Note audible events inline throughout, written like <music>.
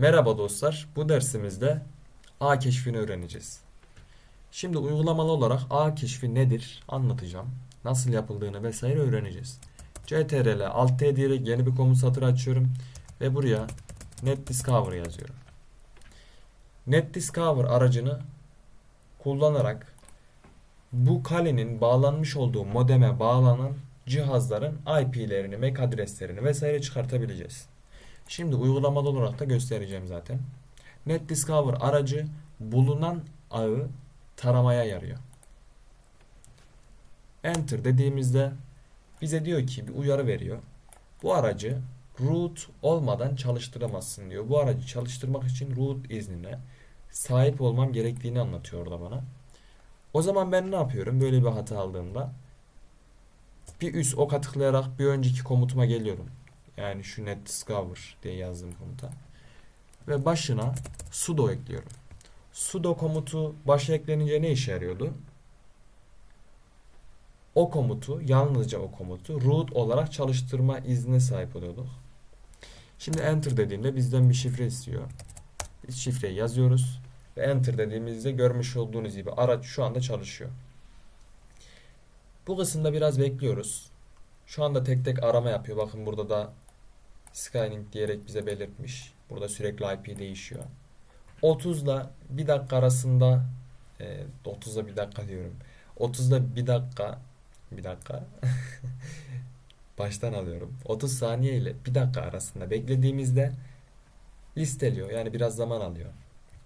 Merhaba dostlar. Bu dersimizde A keşfini öğreneceğiz. Şimdi uygulamalı olarak A keşfi nedir anlatacağım. Nasıl yapıldığını vesaire öğreneceğiz. CTRL Alt T diyerek yeni bir komut satırı açıyorum ve buraya Net Discover yazıyorum. Net Discover aracını kullanarak bu kalenin bağlanmış olduğu modeme bağlanan cihazların IP'lerini, MAC adreslerini vesaire çıkartabileceğiz. Şimdi uygulamalı olarak da göstereceğim zaten. Net Discover aracı bulunan ağı taramaya yarıyor. Enter dediğimizde bize diyor ki bir uyarı veriyor. Bu aracı root olmadan çalıştıramazsın diyor. Bu aracı çalıştırmak için root iznine sahip olmam gerektiğini anlatıyor orada bana. O zaman ben ne yapıyorum? Böyle bir hata aldığımda bir üst oka tıklayarak bir önceki komutuma geliyorum. Yani şu net discover diye yazdığım komuta. Ve başına sudo ekliyorum. Sudo komutu başa eklenince ne işe yarıyordu? O komutu, yalnızca o komutu root olarak çalıştırma iznine sahip oluyorduk. Şimdi enter dediğimde bizden bir şifre istiyor. Biz şifreyi yazıyoruz. Ve enter dediğimizde görmüş olduğunuz gibi araç şu anda çalışıyor. Bu kısımda biraz bekliyoruz. Şu anda tek tek arama yapıyor. Bakın burada da Skylink diyerek bize belirtmiş. Burada sürekli IP değişiyor. 30 ile 1 dakika arasında e, 30'da 1 dakika diyorum. 30'da 1 dakika bir dakika <laughs> baştan alıyorum. 30 saniye ile 1 dakika arasında beklediğimizde listeliyor. Yani biraz zaman alıyor.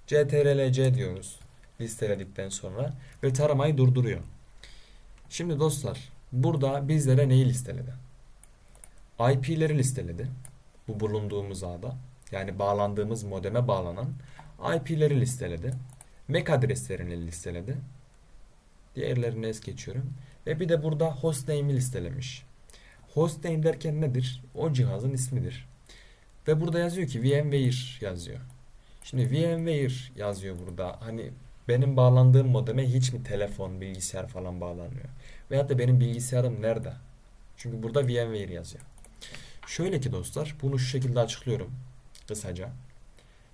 CTRL-C diyoruz listeledikten sonra ve taramayı durduruyor. Şimdi dostlar burada bizlere neyi listeledi? IP'leri listeledi. Bu bulunduğumuz ağda yani bağlandığımız modeme bağlanan IP'leri listeledi. MAC adreslerini listeledi. Diğerlerini es geçiyorum. Ve bir de burada hostname'i listelemiş. Hostname derken nedir? O cihazın ismidir. Ve burada yazıyor ki VMware yazıyor. Şimdi VMware yazıyor burada. Hani benim bağlandığım modeme hiç mi telefon, bilgisayar falan bağlanmıyor? Veyahut da benim bilgisayarım nerede? Çünkü burada VMware yazıyor. Şöyle ki dostlar, bunu şu şekilde açıklıyorum kısaca.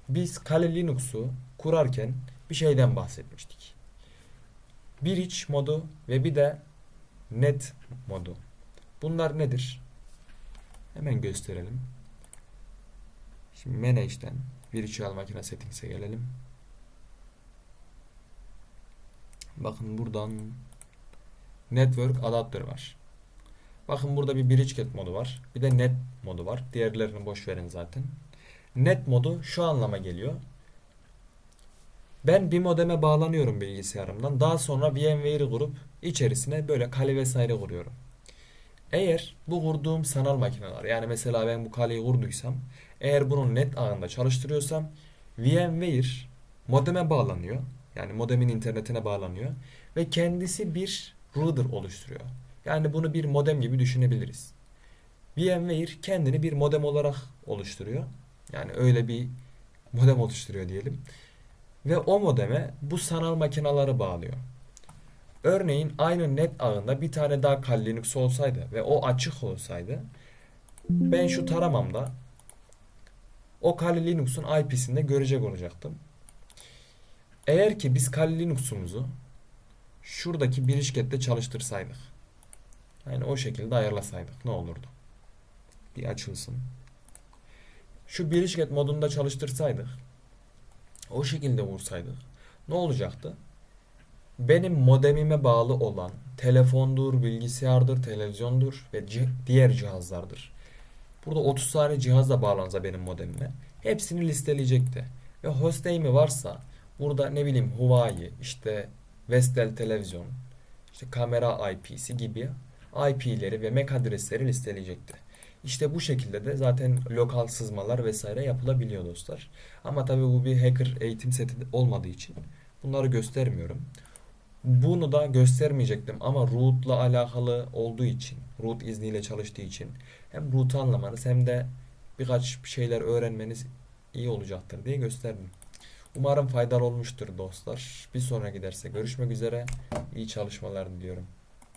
Biz Kali Linux'u kurarken bir şeyden bahsetmiştik. Bir iç modu ve bir de net modu. Bunlar nedir? Hemen gösterelim. Şimdi Manage'den Virtual Makine Settings'e gelelim. Bakın buradan Network Adapter var. Bakın burada bir bridgecat modu var. Bir de net modu var. Diğerlerini boş verin zaten. Net modu şu anlama geliyor. Ben bir modeme bağlanıyorum bilgisayarımdan. Daha sonra VMware'i kurup içerisine böyle kale vesaire kuruyorum. Eğer bu kurduğum sanal makineler yani mesela ben bu kaleyi kurduysam eğer bunun net ağında çalıştırıyorsam VMware modeme bağlanıyor. Yani modemin internetine bağlanıyor ve kendisi bir router oluşturuyor. Yani bunu bir modem gibi düşünebiliriz. VMware kendini bir modem olarak oluşturuyor. Yani öyle bir modem oluşturuyor diyelim. Ve o modeme bu sanal makineleri bağlıyor. Örneğin aynı net ağında bir tane daha Kali Linux olsaydı ve o açık olsaydı ben şu taramamda o Kali Linux'un IP'sini de görecek olacaktım. Eğer ki biz Kali Linux'umuzu şuradaki birişkette çalıştırsaydık yani o şekilde ayarlasaydık ne olurdu? Bir açılsın. Şu birişket modunda çalıştırsaydık o şekilde vursaydık ne olacaktı? Benim modemime bağlı olan telefondur, bilgisayardır, televizyondur ve diğer cihazlardır. Burada 30 tane cihazla bağlansa benim modemime hepsini listeleyecekti. Ve hostname'i varsa burada ne bileyim Huawei, işte Vestel televizyon, işte kamera IP'si gibi IP'leri ve MAC adresleri listeleyecekti. İşte bu şekilde de zaten lokal sızmalar vesaire yapılabiliyor dostlar. Ama tabii bu bir hacker eğitim seti olmadığı için bunları göstermiyorum. Bunu da göstermeyecektim ama root'la alakalı olduğu için, root izniyle çalıştığı için hem root'u anlamanız hem de birkaç şeyler öğrenmeniz iyi olacaktır diye gösterdim. Umarım faydalı olmuştur dostlar. Bir sonraki derse görüşmek üzere. İyi çalışmalar diliyorum.